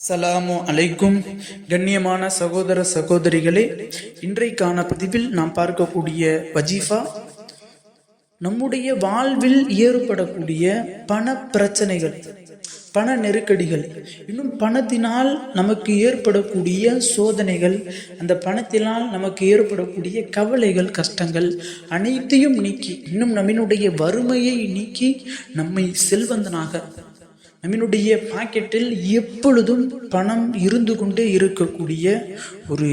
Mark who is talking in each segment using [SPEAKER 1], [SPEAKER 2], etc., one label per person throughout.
[SPEAKER 1] சலாமு அலைக்கும். கண்ணியமான சகோதர சகோதரிகளே இன்றைக்கான பதிவில் நாம் பார்க்கக்கூடிய வஜீஃபா நம்முடைய வாழ்வில் ஏற்படக்கூடிய பண பிரச்சனைகள் பண நெருக்கடிகள் இன்னும் பணத்தினால் நமக்கு ஏற்படக்கூடிய சோதனைகள் அந்த பணத்தினால் நமக்கு ஏற்படக்கூடிய கவலைகள் கஷ்டங்கள் அனைத்தையும் நீக்கி இன்னும் நம்மினுடைய வறுமையை நீக்கி நம்மை செல்வந்தனாக நம்மினுடைய பாக்கெட்டில் எப்பொழுதும் பணம் இருந்து கொண்டே இருக்கக்கூடிய ஒரு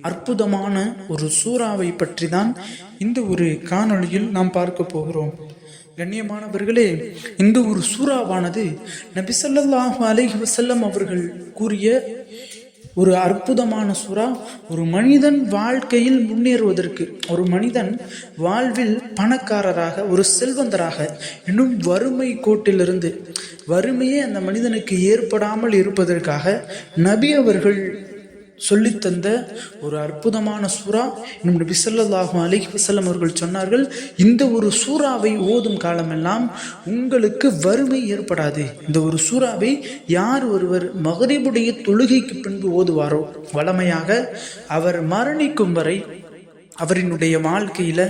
[SPEAKER 1] அற்புதமான ஒரு சூறாவை பற்றி தான் இந்த ஒரு காணொளியில் நாம் பார்க்க போகிறோம். கண்ணியமானவர்களே இந்த ஒரு சூறாவானது நபிசல்லாஹு அலைஹி வசல்லம் அவர்கள் கூறிய ஒரு அற்புதமான சுறா. ஒரு மனிதன் வாழ்க்கையில் முன்னேறுவதற்கு ஒரு மனிதன் வாழ்வில் பணக்காரராக ஒரு செல்வந்தராக இன்னும் வறுமை கோட்டிலிருந்து வறுமையே அந்த மனிதனுக்கு ஏற்படாமல் இருப்பதற்காக நபி அவர்கள் சொல்லித்தந்த ஒரு அற்புதமான சூறா இன்னும் நபி ஸல்லல்லாஹு அலைஹி அவர்கள் சொன்னார்கள் இந்த ஒரு சூறாவை ஓதும் காலமெல்லாம் உங்களுக்கு வறுமை ஏற்படாது. இந்த ஒரு சூறாவை யார் ஒருவர் மகரிபுடைய தொழுகைக்கு பின்பு ஓதுவாரோ? வளமையாக அவர் மரணிக்கும் வரை அவரினுடைய வாழ்க்கையில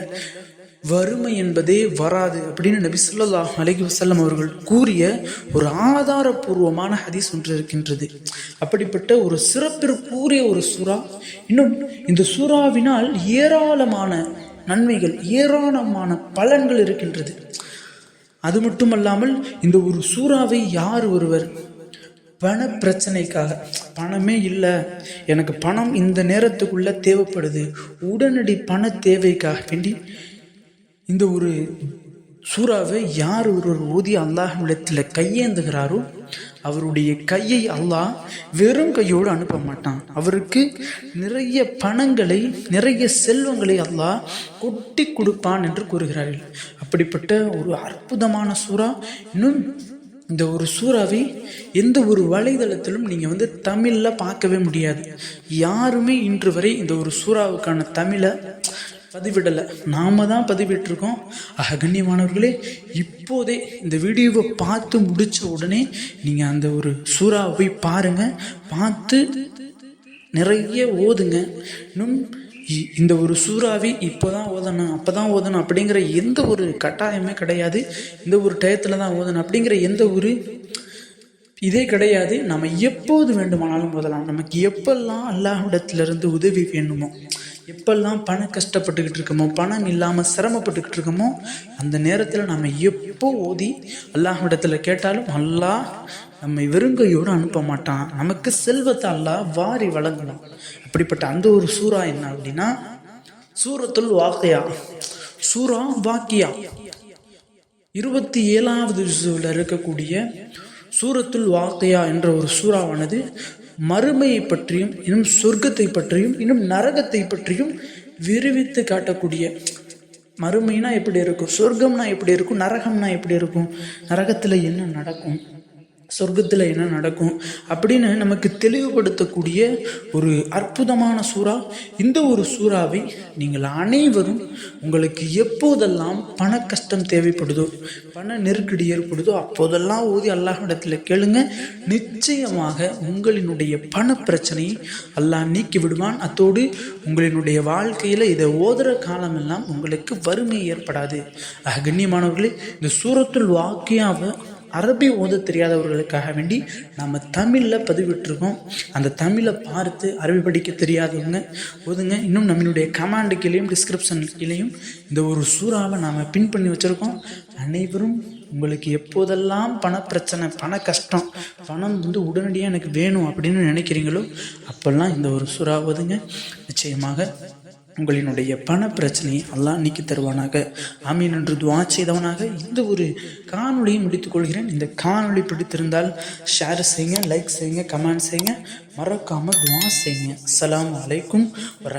[SPEAKER 1] வறுமை என்பதே வராது அப்படின்னு நபி சொல்லா அலைஹி வசல்லம் அவர்கள் கூறிய ஒரு ஆதாரபூர்வமான ஹதீஸ் ஒன்று இருக்கின்றது. அப்படிப்பட்ட ஒரு சிறப்பிற்குரிய ஒரு சூறா. இன்னும் இந்த சூறாவினால் ஏராளமான நன்மைகள் ஏராளமான பலன்கள் இருக்கின்றது. அது மட்டுமல்லாமல் இந்த ஒரு சூறாவை யார் ஒருவர் பண பிரச்சனைக்காக பணமே இல்லை எனக்கு பணம் இந்த நேரத்துக்குள்ள தேவைப்படுது உடனடி பண தேவைக்காக வேண்டி இந்த ஒரு சூறாவை யார் ஒருவர் ஓதி அல்லாஹ்விடத்தில் கையேந்துகிறாரோ அவருடைய கையை அல்லாஹ் வெறும் கையோடு அனுப்ப மாட்டான். அவருக்கு நிறைய பணங்களை நிறைய செல்வங்களை அல்லாஹ் கொட்டி கொடுப்பான் என்று கூறுகிறார்கள். அப்படிப்பட்ட ஒரு அற்புதமான சூறா. இன்னும் இந்த ஒரு சூறாவை எந்த ஒரு வலைதளத்திலும் நீங்கள் வந்து தமிழில் பார்க்கவே முடியாது. யாருமே இன்று வரை இந்த ஒரு சூறாவுக்கான தமிழை பதிவிடலை. நாம தான் பதிவிட்டிருக்கோம். ஆக கண்ணியமானவர்களே இப்போதே இந்த வீடியோவை பார்த்து முடிச்ச உடனே நீங்கள் அந்த ஒரு சூறாவை போய் பாருங்கள் பார்த்து நிறைய ஓதுங்க. இன்னும் இந்த ஒரு சூறாவி இப்போ தான் ஓதணும் அப்போ தான் ஓதணும் அப்படிங்கிற எந்த ஒரு கட்டாயமே கிடையாது. இந்த ஒரு டயத்தில் தான் ஓதணும் அப்படிங்கிற எந்த ஒரு இதே கிடையாது. நம்ம எப்போது வேண்டுமானாலும் ஓதலாம். நமக்கு எப்பெல்லாம் அல்லாஹ்விடத்திலிருந்து உதவி வேணுமோ எப்பெல்லாம் பணம் கஷ்டப்பட்டுக்கிட்டு இருக்கோமோ பணம் இல்லாமல் சிரமப்பட்டுக்கிட்டு இருக்கோமோ அந்த நேரத்தில் நம்ம எப்போ ஓதி அல்லாஹ்விடத்தில் கேட்டாலும் அல்லாஹ் நம்மை வெறுங்கையோடு அனுப்ப மாட்டான். நமக்கு செல்வத்தை அல்லாஹ் வாரி வழங்கணும். அப்படிப்பட்ட அந்த ஒரு சூறா என்ன அப்படின்னா சூரத்துள் வாக்கையா. சூரா வாக்கியா. இருபத்தி ஏழாவது இருக்கக்கூடிய சூரத்துல் வாக்கையா என்ற ஒரு சூறாவானது மறுமையை பற்றியும் இன்னும் சொர்க்கத்தை பற்றியும் இன்னும் நரகத்தை பற்றியும் விரிவித்து காட்டக்கூடிய மறுமைனா எப்படி இருக்கும்? சொர்க்கம்னா எப்படி இருக்கும்? நரகம்னா எப்படி இருக்கும்? நரகத்தில் என்ன நடக்கும்? சொர்க்கத்தில் என்ன நடக்கும் அப்படின்னு நமக்கு தெளிவுபடுத்தக்கூடிய ஒரு அற்புதமான சூறா. இந்த ஒரு சூறாவை நீங்கள் அனைவரும் உங்களுக்கு எப்போதெல்லாம் பண கஷ்டம் தேவைப்படுதோ பண நெருக்கடி ஏற்படுதோ அப்போதெல்லாம் ஓதி அல்லாஹிடத்தில் கேளுங்க. நிச்சயமாக உங்களினுடைய பண பிரச்சனையை அல்லாஹ் நீக்கி விடுவான். அத்தோடு உங்களினுடைய வாழ்க்கையில் இதை ஓதுற காலமெல்லாம் உங்களுக்கு வறுமை ஏற்படாது. கண்ணியமானவர்களே இந்த சூரத்துள் வாக்கியாவை அரபி ஓத தெரியாதவர்களுக்காக வேண்டி நம்ம தமிழில் பதிவிட்டிருக்கோம். அந்த தமிழை பார்த்து அரபி படிக்க தெரியாதவங்க ஓதுங்க. இன்னும் நம்மளுடைய கமாண்டு கீழேயும் டிஸ்கிரிப்ஷன் கீழேயும் இந்த ஒரு சூறாவை நாம் பின் பண்ணி வச்சுருக்கோம். அனைவரும் உங்களுக்கு எப்போதெல்லாம் பண பிரச்சனை பண கஷ்டம் பணம் வந்து உடனடியாக எனக்கு வேணும் அப்படின்னு நினைக்கிறீங்களோ அப்போல்லாம் இந்த ஒரு சூறா ஓதுங்க. நிச்சயமாக உங்களினுடைய பண பிரச்சனையை அல்லாஹ் நீக்கி தருவானாக. ஆமீன் என்று துவா செய்தவனாக இந்த ஒரு காணொலியை முடித்துக் கொள்கிறேன். இந்த காணொளி பிடித்திருந்தால் ஷேர் செய்யுங்க லைக் செய்யுங்க கமெண்ட் செய்யுங்க. மறக்காமல் துவா செய்யுங்க. அஸ்ஸலாமு அலைக்கும் வரஹ்